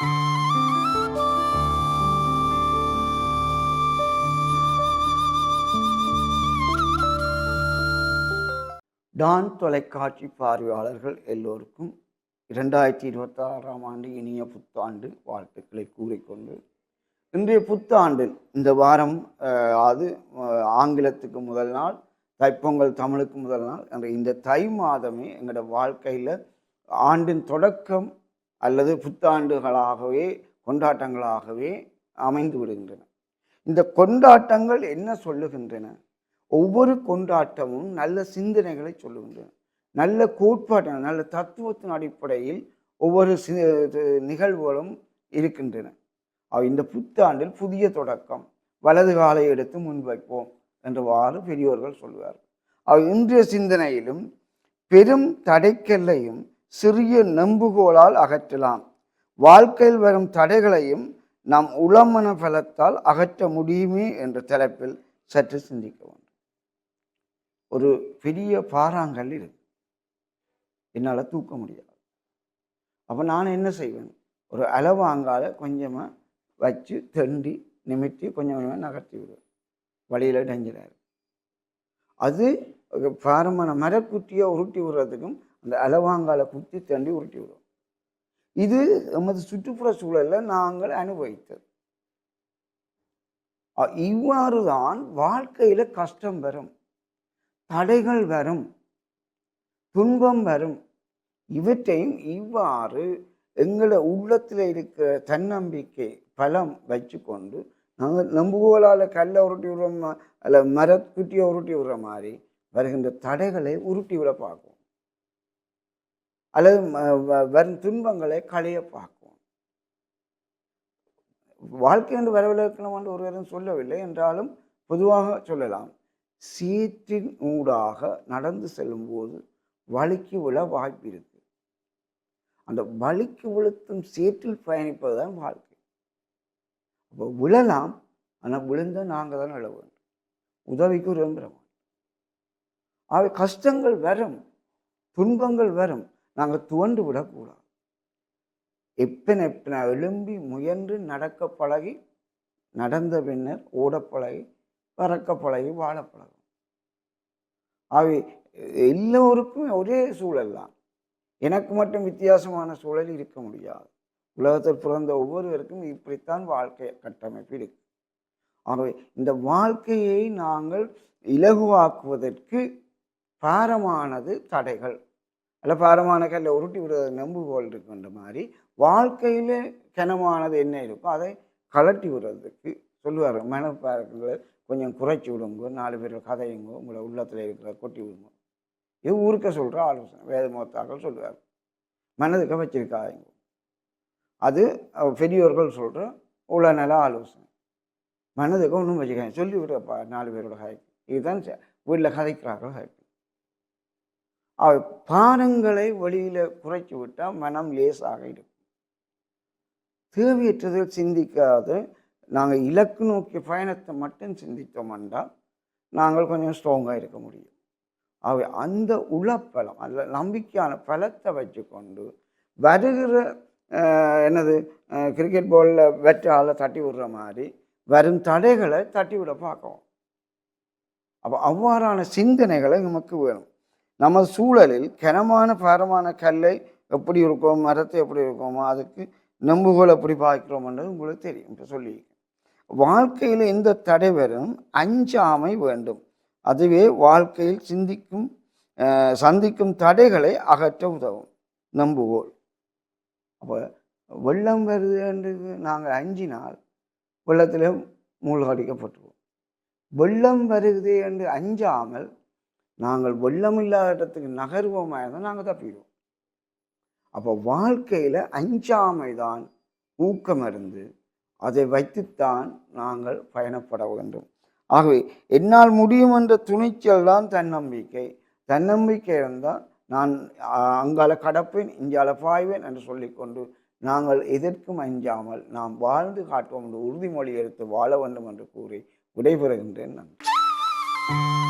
Don தொலைக்காட்சி பார்வையாளர்கள் எல்லோருக்கும் இரண்டாயிரத்தி இருபத்தாறாம் ஆண்டு இனிய புத்தாண்டு வாழ்த்துக்களை கூறிக்கொண்டு இன்றைய புத்தாண்டில் இந்த வாரம் அது ஆங்கிலத்துக்கு முதல் நாள் தைப்பொங்கல் தமிழுக்கு முதல் நாள் என்ற இந்த தை மாதமே எங்களோட வாழ்க்கையில் ஆண்டின் தொடக்கம் அல்லது புத்தாண்டுகளாகவே கொண்டாட்டங்களாகவே அமைந்து விடுகின்றன இந்த கொண்டாட்டங்கள் என்ன சொல்லுகின்றன? ஒவ்வொரு கொண்டாட்டமும் நல்ல சிந்தனைகளை சொல்லுகின்றன. நல்ல கோட்பாட்டு நல்ல தத்துவத்தின் அடிப்படையில் ஒவ்வொரு சி நிகழ்வுகளும் இருக்கின்றன. அவை இந்த புத்தாண்டில் புதிய தொடக்கம் வலது காலை எடுத்து முன்வைப்போம் என்றவாறு பெரியோர்கள் சொல்வார்கள். அவை இன்றைய சிந்தனையிலும் பெரும் தடைக்கல்லையும் சிறிய நம்புகோலால் அகற்றலாம். வாழ்க்கையில் வரும் தடைகளையும் நாம் உளமன பலத்தால் அகற்ற முடியுமே என்ற தலைப்பில் சற்று சிந்திக்க வேண்டும். ஒரு பெரிய பாறாங்கல் இருக்கு. என்னால் தூக்க முடியாது அப்போ நான் என்ன செய்வேன்? ஒரு அளவாங்கால கொஞ்சமாக வச்சு தண்டி நிமித்தி கொஞ்சம் கொஞ்சமாக நகர்த்தி விடுவேன். வழியில் டஞ்சிடாரு அது பாரமான மரக்குட்டியை உருட்டி விடுறதுக்கும் அந்த அளவாங்கால குத்தி தண்டி உருட்டி விடும். இது நமது சுற்றுப்புற சூழலில் நாங்கள் அனுபவித்தது. இவ்வாறு தான் வாழ்க்கையில் கஷ்டம் வரும். தடைகள் வரும். துன்பம் வரும். இவற்றையும் இவ்வாறு எங்களை உள்ளத்தில் இருக்கிற தன்னம்பிக்கை பலம் வச்சுக்கொண்டு நாங்கள் நம்புகோலால் கல்லை உருட்டி விடுற அல்ல மரக்குட்டியை உருட்டி விடுற மாதிரி வருகின்ற தடைகளை உருட்டி விட பார்க்கும் அல்லது வ- வரும் துன்பங்களை களைய பார்க்கும் வாழ்க்கை என்று வரவிலக்கணம் என்று ஒருவரும் சொல்லவில்லை என்றாலும் பொதுவாக சொல்லலாம். சீற்றின் ஊடாக நடந்து செல்லும்போது வலிக்கு விழ வாய்ப்பு இருக்கு. அந்த வலிக்கு விழுத்தும் சீற்றில் பயணிப்பது தான் வாழ்க்கை. அப்போ விழலாம் ஆனால் விழுந்த நாங்கள் தான் விழ வேண்டும். உதவிக்கு விரும்புகிறோம். மாட்டோம் கஷ்டங்கள் வரும் துன்பங்கள் வரும். நாங்கள் துவண்டு விடக்கூடாது. எப்பன எப்பன எழும்பி முயன்று நடக்க பழகி நடந்த பின்னர் ஓடப்பழகி பறக்க பழகி வாழ பழகும் அவை எல்லோருக்கும் ஒரே சூழல் தான். எனக்கு மட்டும் வித்தியாசமான சூழல் இருக்க முடியாது. உலகத்தில் பிறந்த ஒவ்வொருவருக்கும் இப்படித்தான் வாழ்க்கை கட்டமைப்பு இருக்கு. ஆகவே இந்த வாழ்க்கையை நாங்கள் இலகுவாக்குவதற்கு பாரமானது தடைகள். அல்ல பாரமான கல்லை உருட்டி விடுறது நம்புகோல் இருக்குன்ற மாதிரி வாழ்க்கையில் கனமானது என்ன இருக்கோ அதை கலட்டி விடுறதுக்கு சொல்லுவார். மனப்பாரங்களை கொஞ்சம் குறைச்சி விடுங்க நாலு பேர் கதையுங்க உங்களை உள்ளத்தில் இருக்கிற கொட்டி விடுங்க. இது ஊருக்க சொல்கிற ஆலோசனை வேத மோத்தாக்கள் சொல்லுவார். மனதுக்கு வச்சிருக்காதீங்க. அது பெரியோர்கள் சொல்கிற நல ஆலோசனை. மனதுக்கு ஒன்றும் வச்சுக்காங்க சொல்லி விடுறப்பா நாலு பேரோட ஹைக்கு இதுதான் வீட்டில் கதைக்கிறார்கள் ஹைக்கு பாரங்களை வழியில் குறைச்சி விட்டால் மனம் லேசாக இருக்கும். தேவையற்றதில் சிந்திக்காது. நாங்கள் இலக்கு நோக்கிய பயணத்தை மட்டும் சிந்தித்தோம் என்றால் நாங்கள் கொஞ்சம் ஸ்ட்ராங்காக இருக்க முடியும். அவை அந்த உளப்பலம் அந்த நம்பிக்கையான பலத்தை வச்சுக்கொண்டு வருகிற என்னது கிரிக்கெட் பாலில் வெற்றால தட்டி விடுற மாதிரி வரும் தடைகளை தட்டி விட பார்க்கும் அப்போ அவ்வாறான சிந்தனைகளை நமக்கு வேணும். நமது சூழலில் கனமான பாரமான கல்லை எப்படி இருக்கோம் மரத்தை எப்படி இருக்கோமோ அதுக்கு நம்புகோல் எப்படி பார்க்கிறோம்ன்றது உங்களுக்கு தெரியும். இப்போ சொல்லி. வாழ்க்கையில் எந்த தடை வரும் அஞ்சாமை வேண்டும். அதுவே வாழ்க்கையில் சிந்திக்கும் சந்திக்கும் தடைகளை அகற்ற உதவும். நம்புகோல். அப்போ வெள்ளம் வருது என்று நாங்கள் அஞ்சினால் வெள்ளத்தில் மூழ்கடிக்கப்பட்டுருவோம் வெள்ளம் வருது என்று அஞ்சாமல் நாங்கள் வெள்ளம் இல்லாத இடத்துக்கு நகர்வோமாக இருந்தால் நாங்கள் தப்பிடுவோம் அப்போ வாழ்க்கையில் அஞ்சாமை தான் ஊக்கமருந்து அதை வைத்துத்தான் நாங்கள் பயணப்பட வேண்டும். ஆகவே என்னால் முடியும் என்ற துணிச்சல் தான் தன்னம்பிக்கை. தன்னம்பிக்கை இருந்தால் நான் அங்கால கடப்பேன் இங்கால பாய்வேன் என்று சொல்லிக்கொண்டு நாங்கள் எதற்கும் அஞ்சாமல் நாம் வாழ்ந்து காட்டுவோம் என்று உறுதிமொழி எடுத்து வாழ வேண்டும் என்று கூறி விடைபெறுகின்றேன். நன்றி.